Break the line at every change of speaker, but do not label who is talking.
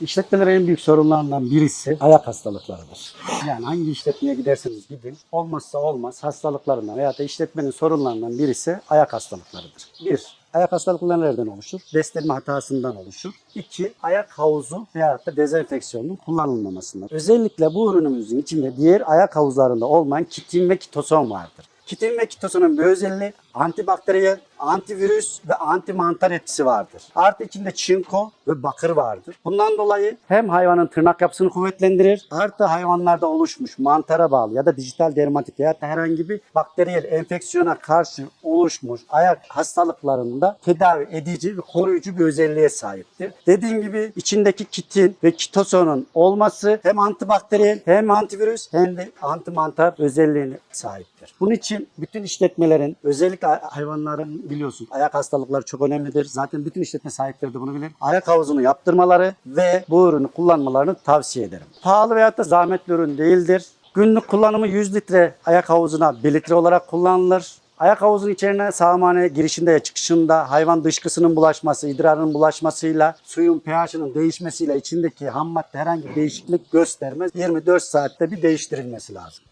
İşletmelerin en büyük sorunlarından birisi ayak hastalıklarıdır. Yani hangi işletmeye giderseniz gidin olmazsa olmaz hastalıklarından veya da işletmenin sorunlarından birisi ayak hastalıklarıdır. Bir, ayak hastalıkları nereden oluşur? Beslenme hatasından oluşur. İki, ayak havuzu veya da dezenfeksiyonun kullanılmamasından. Özellikle bu ürünümüzün içinde diğer ayak havuzlarında olmayan kitin ve kitoson vardır. Kitin ve kitosonun bir özelliği antibakteriyel, antivirüs ve antimantar etkisi vardır. Artı içinde çinko ve bakır vardır. Bundan dolayı hem hayvanın tırnak yapısını kuvvetlendirir, artı hayvanlarda oluşmuş mantara bağlı ya da dijital dermatit ya da herhangi bir bakteriyel enfeksiyona karşı oluşmuş ayak hastalıklarında tedavi edici ve koruyucu bir özelliğe sahiptir. Dediğim gibi içindeki kitin ve kitosonun olması hem antibakteriyel hem antivirüs hem de antimantar özelliğine sahiptir. Bunun için bütün işletmelerin özellikle hayvanların biliyorsun ayak hastalıkları çok önemlidir. Zaten bütün işletme sahipleri de bunu bilir. Ayak havuzunu yaptırmaları ve bu ürünü kullanmalarını tavsiye ederim. Pahalı veyahut da zahmetli ürün değildir. Günlük kullanımı 100 litre ayak havuzuna 1 litre olarak kullanılır. Ayak havuzunun içerine sağmane girişinde ve çıkışında hayvan dışkısının bulaşması, idrarının bulaşmasıyla, suyun pH'ının değişmesiyle içindeki ham madde herhangi bir değişiklik göstermez. 24 saatte bir değiştirilmesi lazım.